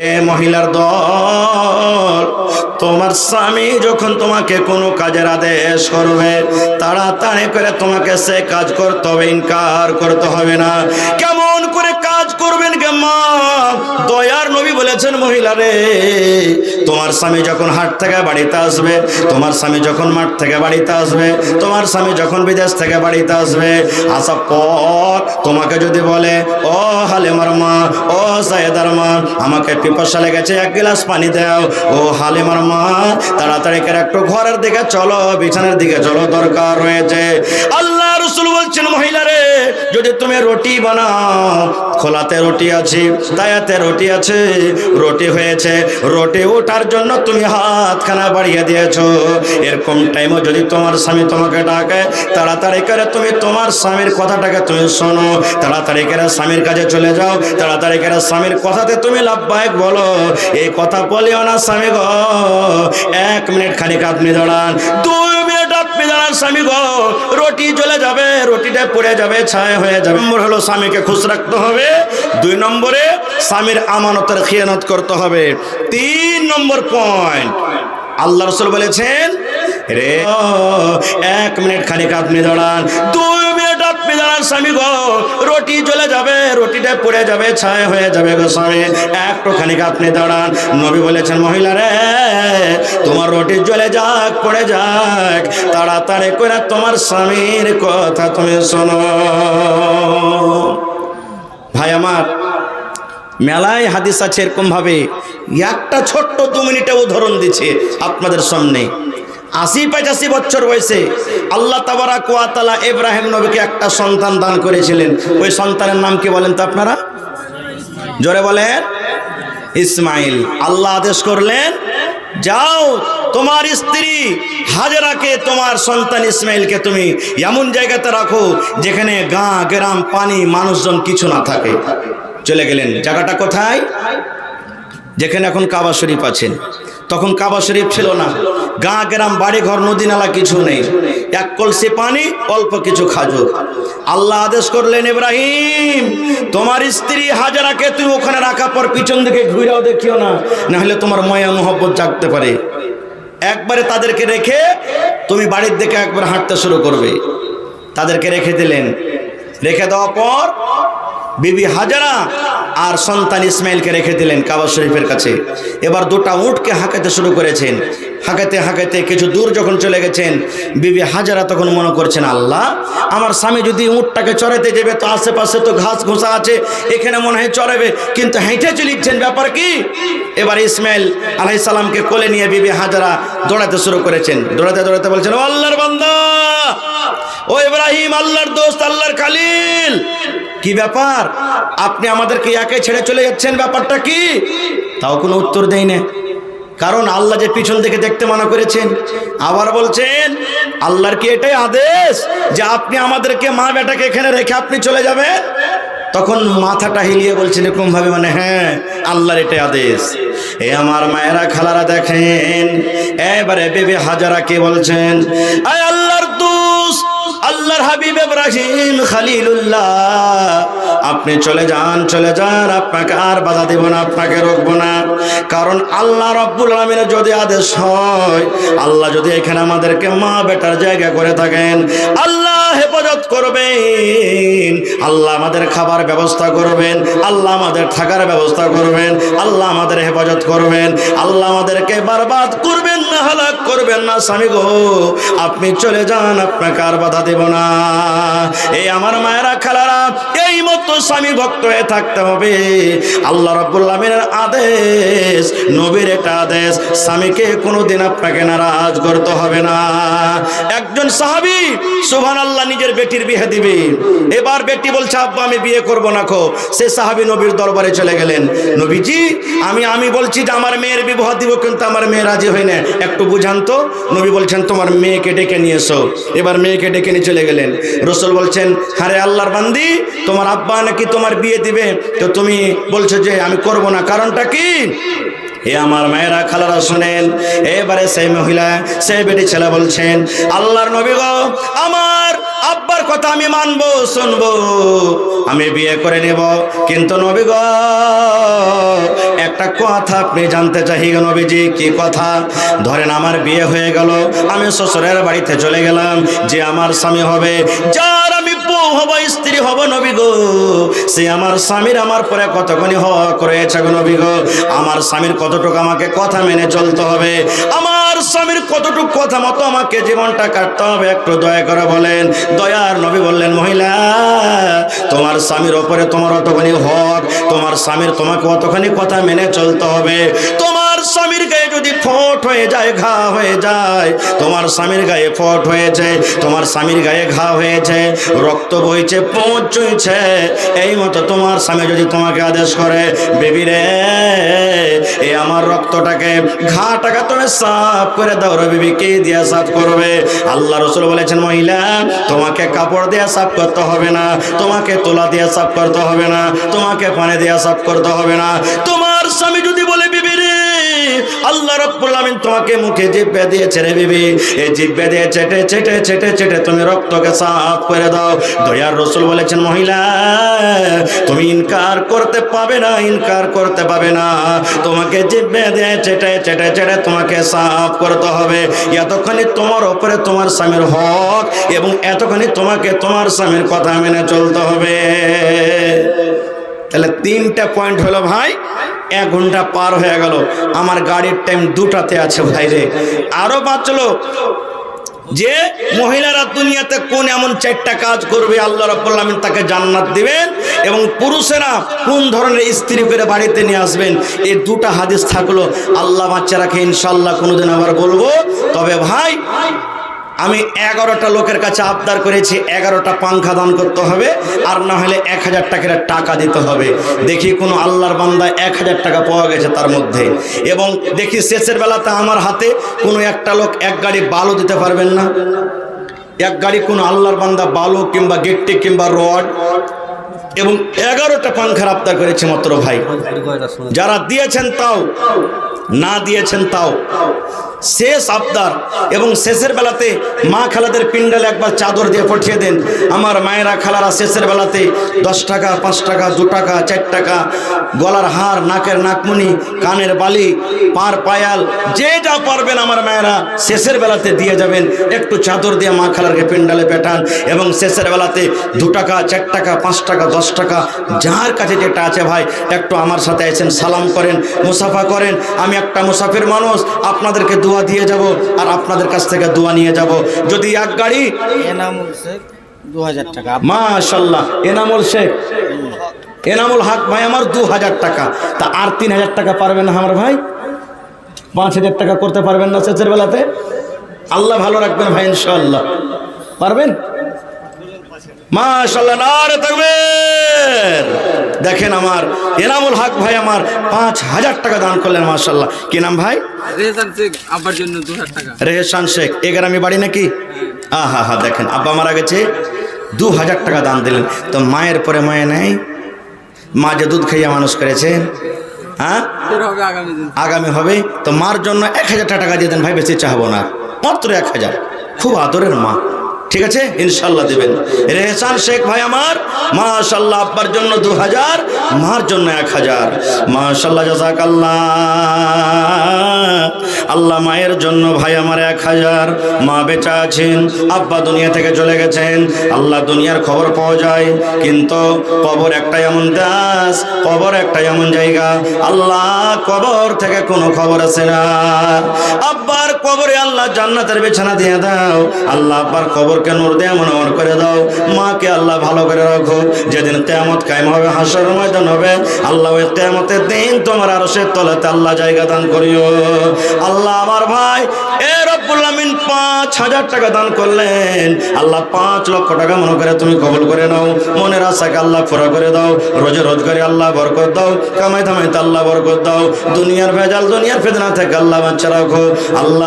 মহিলার দল, তোমার স্বামী যখন তোমাকে কোনো কাজের আদেশ করবে, তাড়াতাড়ি করে তোমাকে সে কাজ করতে হবে, ইনকার করতে হবে না। বলেছেন মহিলারে তোমার স্বামী যখন হাট থেকে বাড়িতে আসবে, তোমার স্বামী যখন মাঠ থেকে বাড়িতে আসবে, তোমার স্বামী যখন বিদেশ থেকে বাড়িতে আসবে, আসার পর তোমাকে যদি বলে, ও হালেমার মা, ও সায়েদার মা, আমাকে পিপাসা লেগেছে, এক গ্লাস পানি দাও। ও হালেমার মা, তাড়াতাড়ি করে একটু ঘরের দিকে চলো, বিছানার দিকে চলো, দরকার রয়েছে। আল্লাহ রসুল বলছেন মহিলারে যদি তুমি রুটি বানাও, খোলাতে রুটি আছে, দায়াতে রুটি আছে, রুটি হয়েছে, রুটি ওঠার জন্য তুমি হাতখানা বাড়িয়ে দিয়েছ। এরকম টাইমও যদি তোমার স্বামী তোমাকে ডাকে, তাড়াতাড়ি করে তুমি তোমার স্বামীর কথাটাকে তুমি শোনো। তাড়াতাড়ি করে স্বামীর কাছে চলে যাও, তাড়াতাড়ি করে স্বামীর কথাতে তুমি লাভবায়ক বলো। এই কথা বলিও না স্বামী গো। এক মিনিট খানিক আপনি দাঁড়ান। দুই দাঁড়ান স্বামী গো, রুটি চলে যাবে, রুটিটা পড়ে যাবে ছায় হয়ে যাবে। নম্বর হলো স্বামীকে খুশ রাখতে হবে। দুই নম্বরে স্বামীর আমানতের খেয়ানত করতে হবে। তিন নম্বর পয়েন্ট আল্লাহ রসুল বলেছেন, রে, এক মিনিট খানিক আপনি দাঁড়ান। দুই দাঁড়ান স্বামী গো, রুটি চলে যাবে, রুটিটা পড়ে যাবে ছায় হয়ে যাবে গো স্বামী একটু খানিক আপনি দাঁড়ান। নবী বলেছেন, মহিলা রে, তোমার রুটি জ্বলে যাক, পড়ে যাক। তাড়াতাড়ি করে তোমার স্বামীর কথা তুমি শোনো। ভাই আমার, মেলায় হাদিস আছে এরকম ভাবে একটা ছোট্ট দু মিনিটে উদাহরণ দিচ্ছে আপনাদের সামনে। আশি পঁচাশি বছর বয়সে আল্লাহ তাবারা কোয়াতালা ইব্রাহিম নবীকে একটা সন্তান দান করেছিলেন। ওই সন্তানের নাম কি বলেন তো আপনারা? জোরে বলেন। ইসমাইল, আল্লাহ আদেশ করলেন, যাও, তোমার স্ত্রী হাজরাকে, তোমার সন্তান ইসমাইলকে তুমি এমন জায়গাতে রাখো যেখানে গা, গ্রাম, পানি, মানুষজন কিছু না থাকে। চলে গেলেন। জায়গাটা কোথায়? যেখানে এখন কাবা শরীফ আছেন। তখন কাবা শরীফ ছিল না। গা গ্রাম বাড়ি ঘর নদী নালা কিছু নেই। এক কলসি পানি, অল্প কিছু খাজুর আল্লাহ আদেশ করলেন, ইব্রাহিম, তোমার স্ত্রী হাজারাকে তুমি ওখানে রাখার পর পিছন দিকে ঘুরেও দেখিও না না হলে তোমার ময়া, মোহব্বত জাগতে পারে। একবারে তাদেরকে রেখে তুমি বাড়ির দিকে একবার হাঁটতে শুরু করবে। তাদেরকে রেখে দিলেন। রেখে দেওয়ার পর বিবি হাজারা আর সন্তান ইসমাইলকে রেখে দিলেন কাবা শরীফের কাছে। এবার দুটা উঁটকে হাঁকাতে শুরু করেছেন। হাঁকাতে হাঁকাতে কিছু দূর যখন চলে গেছেন, বিবি হাজারা তখন মনে করছেন, আল্লাহ, আমার স্বামী যদি উঁটটাকে চড়াতে যাবে তো আশেপাশে তো ঘাস ঘোষা আছে, এখানে মনে হয় চড়াবে। কিন্তু হেঁটে চলিচ্ছেন ব্যাপার কি? এবার ইসমাইল আলাই সালামকে কোলে নিয়ে বিবি হাজারা দৌড়াতে শুরু করেছেন। দৌড়াতে দৌড়াতে বলছেন, ও আল্লাহর বান্দা! ও ইব্রাহিম, আল্লাহর দোস্ত, আল্লাহর খালিল! কি ব্যাপার? আপনি আমাদেরকে একে ছেড়ে চলে যাচ্ছেন, ব্যাপারটা কি? তাও কোনো উত্তর দেয় না কারণ আল্লাহ যে পিছন থেকে দেখতে মানা করেছেন। আবার বলছেন, আল্লাহর কি এটাই আদেশ যে আপনি আমাদেরকে মা বেটাকে এখানে রেখে আপনি চলে যাবেন? তখন মাথাটা হিলিয়ে বলছেন এরকম ভাবে মানে হ্যাঁ আল্লাহর এটাই আদেশ। এ আমার মায়েরা খালারা দেখেন, এবারে বেবে হাজারা কে বলছেন, আয় আল্লাহর দুস আল্লাহর হাবিব ইব্রাহিম খালিলুল্লাহ। আপনি চলে যান চলে যান, আপনাকে আর বাধা দেব না, আপনাকে রোকবো না। কারণ আল্লাহ রব্বুল আলমিনের যদি আদেশ হয়, আল্লাহ যদি এখানে আমাদেরকে মা বেটার জায়গা করে থাকেন, আল্লাহ আল্লাহ আমাদের খাবার ব্যবস্থা করবেন, আল্লাহ আমাদের থাকার ব্যবস্থা করবেন, আল্লাহ আমাদের হেফাজত করবেন, আল্লাহ আমাদেরকে বারবাদ করবেন না, হালাক করবেন না, স্বামী গো, আপনি চলে যান, আপনাকে আর বাধা দেব না। এই আমার মায়েরা, খালারা, এই মতো স্বামী ভক্ত হয়ে থাকতে হবে। আল্লাহ রাব্বুল্লামিনের আদেশ, নবীর এটা আদেশ, স্বামীকে কোনোদিন আপনাকে নারাজ করতে হবে না। একজন সাহাবী সুবহান আল্লাহ নিজের বেটির বিয়ে দিবে। এবার বেটি বলছে, আব্বা, আমি বিয়ে করব না খো। সে সাহাবী নবীর দরবারে চলে গেলেন। নবীজি, আমি আমি বলছি যে আমার মেয়ের বিবাহ দিব, কিন্তু আমার মেয়ে রাজি হয় না। একটু বুঝান তো। নবী বলছেন, তোমার মেয়েকে ডেকে নিয়ে এসো। এবার মেয়েকে ডেকে নিয়ে চলে গেলেন। রসুল বলছেন হারে আল্লাহর বান্দি, তোমার আব্বা নাকি তোমার বিয়ে দিবে? তো তুমি বলছো যে আমি করব না। কারণটা কি? এ আমার মায়েরা, খালারা শোনেন। এবারে সেই মহিলা, সেই বেটি ছেলে বলছেন, আল্লাহর নবী গো, আমার আব্বার কথা আমি মানবো, শুনব। আমি বিয়ে করে নেব। কিন্তু নবী গো, একটা কথা আপনি জানতে গো নবীজি, কি কথা? ধরেন আমার বিয়ে হয়ে গেল, আমি শ্বশুরের বাড়িতে চলে গেলাম, যে আমার স্বামী হবে, যার বউ হব, স্ত্রী হব নবী গো। সে আমার স্বামীর আমার পরে কতখানি হক রয়েছে গো নবী গো। আমার স্বামীর কতটুকু আমাকে কথা মেনে চলতে হবে, আমার স্বামীর কতটুকু কথা মতো আমাকে জীবনটা কাটতে হবে, একটু দয়া করে বলেন। দয়ার নবী বললেন, মহিলা, তোমার স্বামীর ওপরে তোমার অতখানি হক, তোমার স্বামীর তোমাকে অতখানি কথা মেনে চলতে হবে। তোমার স্বামীর গায়ে যদি ফোট হয়ে যায়, ঘা হয়ে যায়। তোমার স্বামীর গায়ে ফোট হয়েছে, তোমার স্বামীর গায়ে ঘা হয়েছে, রক্ত বইছে পৌঁছছে এই মতো তোমার স্বামী যদি তোমাকে আদেশ করে, বেবি রে এই আমার রক্তটাকে ঘাটাকে তুমি সাফ করে দাও রে বিবি, কে দিয়ে সাফ করবে? আল্লাহ রসুল বলেছেন, মহিলা, তোমাকে কাপড় দিয়ে সাফ করতে হবে না, তোমাকে তোলা দিয়ে সাফ করতে হবে না, তোমাকে পানি দিয়ে সাফ করতে হবে না, তোমার আল্লাহ রব্বুল আমিন তোমাকে মুখে জিব্বে দিয়েছে রে বিবি। এই জিব্বে দিয়ে চেটে চেটে চেটে চেটে তুমি রক্তকে সাফ করে দাও। দয়ার রসুল বলেছেন, মহিলা, তুমি ইনকার করতে পাবে না, ইনকার করতে পাবে না। তোমাকে জিব্বে দিয়ে চেটে চেটে চেটে তোমাকে সাফ করতে হবে। এতক্ষণে তোমার ওপরে তোমার স্বামীর হক এবং এতক্ষণে তোমাকে তোমার স্বামীর কথা মেনে চলতে হবে। তাহলে তিনটা পয়েন্ট হলো ভাই, এক ঘণ্টা পার হয়ে গেল। আমার গাড়ির টাইম দুটাতে আছে ভাই রে। আরও বাঁচলো। যে মহিলারা দুনিয়াতে কোন এমন চারটা কাজ করবে, আল্লাহ আমিন তাকে জান্নাত দিবেন এবং পুরুষেরা কোন ধরনের স্ত্রী করে বাড়িতে নিয়ে আসবেন এই দুটা হাদিস থাকল। আল্লাহ বাচ্চা রাখে ইনশাল্লাহ কোনোদিন আবার বলব। তবে ভাই আমি এগারোটা লোকের কাছে আবদার করেছি, এগারোটা পাংখা দান করতে হবে, আর না হলে এক হাজার টাকার টাকা দিতে হবে। দেখি কোনো আল্লাহর বান্দা এক হাজার টাকা পাওয়া গেছে তার মধ্যে। এবং দেখি শেষের বেলাতে আমার হাতে কোনো একটা লোক এক গাড়ি বালু দিতে পারবেন না। এক গাড়ি কোনো আল্লাহর বান্দা বালু কিংবা গেটটি কিংবা রড এবং এগারোটা পাংখার আবদার করেছে মাত্র ভাই। যারা দিয়েছেন তাও, না দিয়েছেন তাও। শেষ আবদার এবং শেষের বেলাতে মা খালাদের পিন্ডালে একবার চাদর দিয়ে পাঠিয়ে দেন। আমার মায়েরা খালারা শেষের বেলাতে দশ টাকা, পাঁচ টাকা, দু টাকা, চার টাকা, গলার হার, নাকের নাকমণি কানের বালি, পার পায়াল যেটা পারবেন আমার মায়েরা শেষের বেলাতে দিয়ে যাবেন। একটু চাদর দিয়ে মা খালারকে পিন্ডালে পেটান এবং শেষের বেলাতে দু টাকা, চার টাকা, পাঁচ টাকা, দশ টাকা, যার কাছে যেটা আছে ভাই, একটু আমার সাথে আছেন, সালাম করেন, মুসাফা করেন। আমি একটা মুসাফির মানুষ, আপনাদেরকে দোয়া দিয়ে যাব আর আপনাদের কাছ থেকে দোয়া নিয়ে যাব। যদি এক গাড়ি এনামুল শেখ দু হাজার টাকা মাশাল্লাহ এনামুল শেখ। এনামুল হক ভাই আমার দু হাজার টাকা। তা আর তিন হাজার টাকা পারবেন না আমার ভাই? পাঁচ হাজার টাকা করতে পারবেন না শেষের বেলাতে? আল্লাহ ভালো রাখবেন ভাই ইনশাল্লাহ পারবেন? মাশাল্লাহ নারে থাকবেন। দেখেন আমার এনামুল হক ভাই আমার পাঁচ হাজার টাকা দান করলেন মাশাল্লাহ কি নাম ভাই? রেজান শেখ রেহসান এ গ্রামে বাড়ি নাকি? আহা হা হা দেখেন আব্বা মারা গেছে দু হাজার টাকা দান দিলেন। তো মায়ের পরে মায়ে নেই? মা যে দুধ খাইয়া মানুষ করেছেন হ্যাঁ? আগামী হবে। তো মার জন্য এক হাজার টাকা দিয়ে দেন ভাই বেশি চাহবো না। মাত্র এক হাজার। খুব আদরের মা। ঠিক আছে? ইনশাল্লাহ দেবেন। রেহসান শেখ ভাই আমার মাশাল্লাহ আব্বার জন্য দু হাজার মার জন্য এক হাজার মাশাল্লাহ জাজাক আল্লাহ মায়ের জন্য ভাই আমার এক হাজার মা বেচা আছেন, আব্বা দুনিয়া থেকে চলে গেছেন। আল্লাহ দুনিয়ার খবর পাওয়া যায়, কিন্তু কবর একটা এমন দাস, কবর একটা এমন জায়গা। আল্লাহ কবর থেকে কোনো খবর আছে না। আব্বার কবরে আল্লাহ জান্নাতের বিছানা দিয়ে দাও। আল্লাহ আব্বার কবরকে নূর দিয়ে এমন আমল করে দাও। মাকে আল্লাহ ভালো করে রাখো। যেদিন তেমত কায়েম হবে হাসর ময়দান হবে, আল্লাহ ওই তেমতের দিন তোমার আরও সে তলাতে আল্লাহ জায়গা দান করিও। আল্লাহ আমার ভাই পাঁচ হাজার টাকা দান করলেন। আল্লাহ পাঁচ লক্ষ টাকা মনে করে তুমি কবল করে নাও। মনের আশাকে আল্লাহ পুরা করে দাও। রোজে রোজগারে আল্লাহ বরকত দাও। কামাই ধামাইতে আল্লাহ বরকত দাও। দুনিয়ার ভেজাল দুনিয়ার ফেদনা থেকে আল্লাহ বাচ্চা রাখো। আল্লাহ